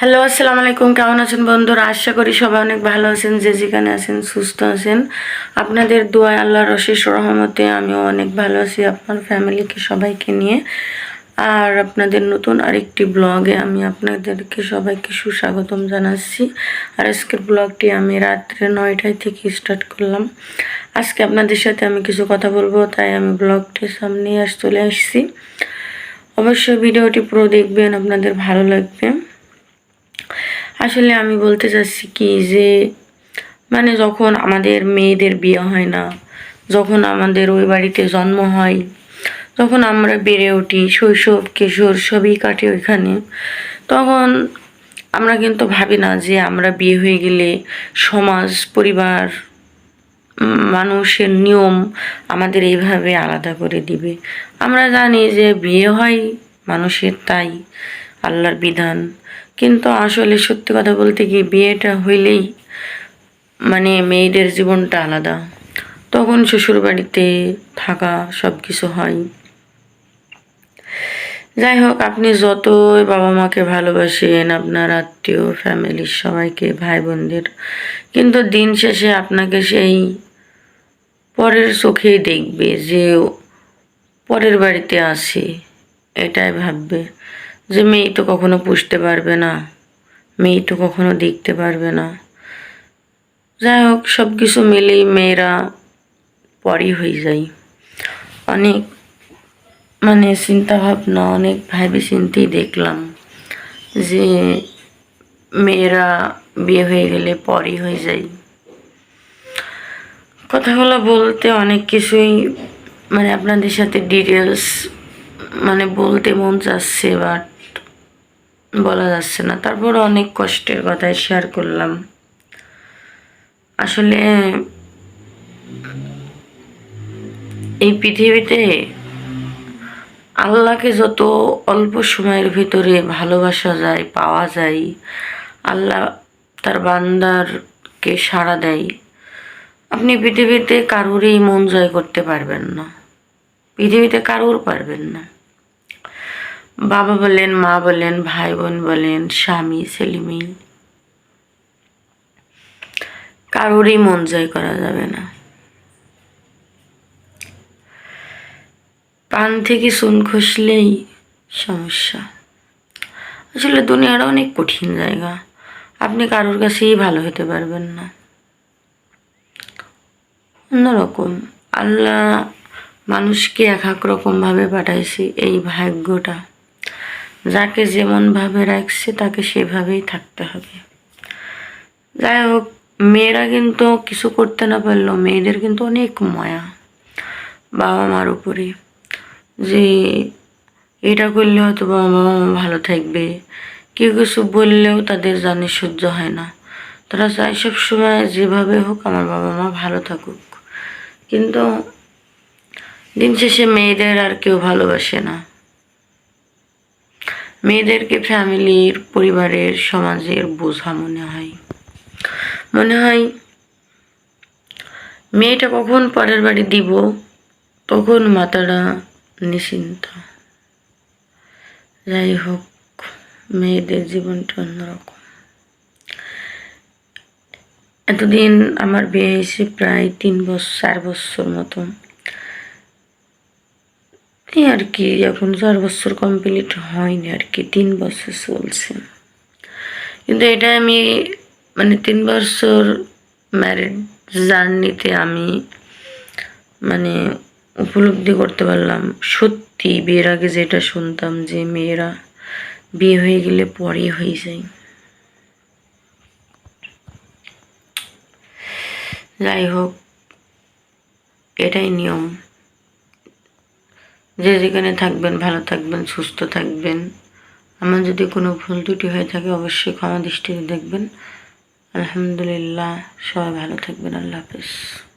Hello, আসসালামু আলাইকুম। কেমন আছেন বন্ধুরা? আশা করি সবাই অনেক ভালো আছেন, যে যেখানে আছেন সুস্থ আছেন। আপনাদের দোয়া আল্লাহর অশেষ রহমতে আমিও অনেক ভালো আছি, আপনার ফ্যামিলিকে সবাইকে নিয়ে। আর আপনাদের নতুন আরেকটি ব্লগে আমি আপনাদেরকে সবাইকে সুস্বাগতম জানাচ্ছি। আর আজকের ব্লগটি আমি রাত্রে নয়টায় থেকে স্টার্ট করলাম। আজকে আপনাদের সাথে আমি কিছু কথা বলব, তাই আমি ব্লগটি সামনে আস চলে আসছি। অবশ্যই ভিডিওটি পুরো দেখবেন, আপনাদের ভালো লাগবে। আসলে আমি বলতে চাচ্ছি কি যে মানে যখন আমাদের মেয়েদের বিয়ে হয় না, যখন আমাদের ওই বাড়িতে জন্ম হয় তখন আমরা বেড়ে উঠি, শৈশব, কিশোর সবই কাটে ওইখানে, তখন আমরা কিন্তু ভাবি না যে আমরা বিয়ে হয়ে গেলে সমাজ, পরিবার, মানুষের নিয়ম আমাদের এইভাবে আলাদা করে দিবে। আমরা জানি যে বিয়ে হয় মানুষের, তাই আল্লাহর বিধান। কিন্তু আসলে সত্যি কথা বলতে কি, বিয়েটা হইলেই মানে মেয়েদের জীবনটা আলাদা। তখন শ্বশুর বাড়িতে থাকা সব কিছু হয়। যাই হোক, আপনি যতই বাবা মাকে ভালোবাসেন, আপনার আত্মীয় ফ্যামিলির সবাইকে ভাই বোনদের কিন্তু দিন শেষে আপনাকে সেই পরের চোখেই দেখবে যে পরের বাড়িতে আসে এটাই ভাববে। যে মেয়ে তো কখনো পুষতে পারবে না, মেয়ে তো কখনো দেখতে পারবে না। যাই হোক সব কিছু মিলেই মেয়েরা পরই হয়ে যায়। অনেক মানে চিন্তা ভাবনা অনেক ভাবে চিন্তেই দেখলাম যে মেয়েরা বিয়ে হয়ে গেলে পরই হয়ে যায়। কথাগুলো বলতে অনেক কিছুই মানে আপনাদের সাথে ডিটেলস মানে বলতে মন চাচ্ছে বাট বলা যাচ্ছে না। তারপর অনেক কষ্টের কথাই শেয়ার করলাম। আসলে এই পৃথিবীতে আল্লাহকে যত অল্প সময়ের ভিতরে ভালোবাসা যায়, পাওয়া যায়, আল্লাহ তার বান্দারকে সাড়া দেয়, আপনি পৃথিবীতে কারোরই মন জয় করতে পারবেন না। পৃথিবীতে কারোর পারবেন না। বাবা বলেন, মা বলেন, ভাই বোন বলেন, স্বামী, ছেলে মেয়ে। কারোরই মন জয় করা যাবে না। পান থেকে সুন খসলেই সমস্যা। আসলে দুনিয়াটা অনেক কঠিন জায়গা। আপনি কারোর কাছেই ভালো হতে পারবেন না। অন্যরকম, আল্লাহ মানুষকে এক এক রকমভাবে পাঠাইছে এই ভাগ্যটা। যাকে যেমনভাবে রাখছে, তাকে সেভাবেই থাকতে হবে। যাই হোক, মেয়েরা কিন্তু কিছু করতে না পারলেও মেয়েদের কিন্তু অনেক মায়া বাবা মার উপরে। যে এটা করলে হয়তো বাবা মা ভালো থাকবে। কেউ কিছু বললেও তাদের জানে সহ্য হয় না। তারা চায় সব সময় যেভাবে হোক আমার বাবা মা ভালো থাকুক। কিন্তু দিন শেষে মেয়েদের আর কেউ ভালোবাসে না। মেয়েদেরকে ফ্যামিলির, পরিবারের, সমাজের বোঝা মনে হয়। মনে হয়, মেয়েটা কখন পরের বাড়ি দিব? তখন মাতারা নিশ্চিন্ত। যাই হোক, মেয়েদের জীবনটা অন্যরকম। এতদিন আমার বিয়ে হয়েছে প্রায় তিন বছর চার বছর মতো এই আর কি এখন চার বছর কমপ্লিট হয়নি আর কি তিন বছর চলছে। কিন্তু এটা আমি মানে তিন বছর ম্যারিড জার্নিতে আমি মানে উপলব্ধি করতে পারলাম। সত্যি বিয়ের আগে যেটা শুনতাম যে মেয়েরা বিয়ে হয়ে গেলে পরে হয়ে যায়। যাই হোক, এটাই নিয়ম। যে যেখানে থাকবেন, ভালো থাকবেন, সুস্থ থাকবেন। আমার যদি কোনো ভুল ত্রুটি হয়ে থাকে, অবশ্যই ক্ষমা দৃষ্টিতে দেখবেন। আলহামদুলিল্লাহ, সবাই ভালো থাকবেন। আল্লাহ হাফিজ।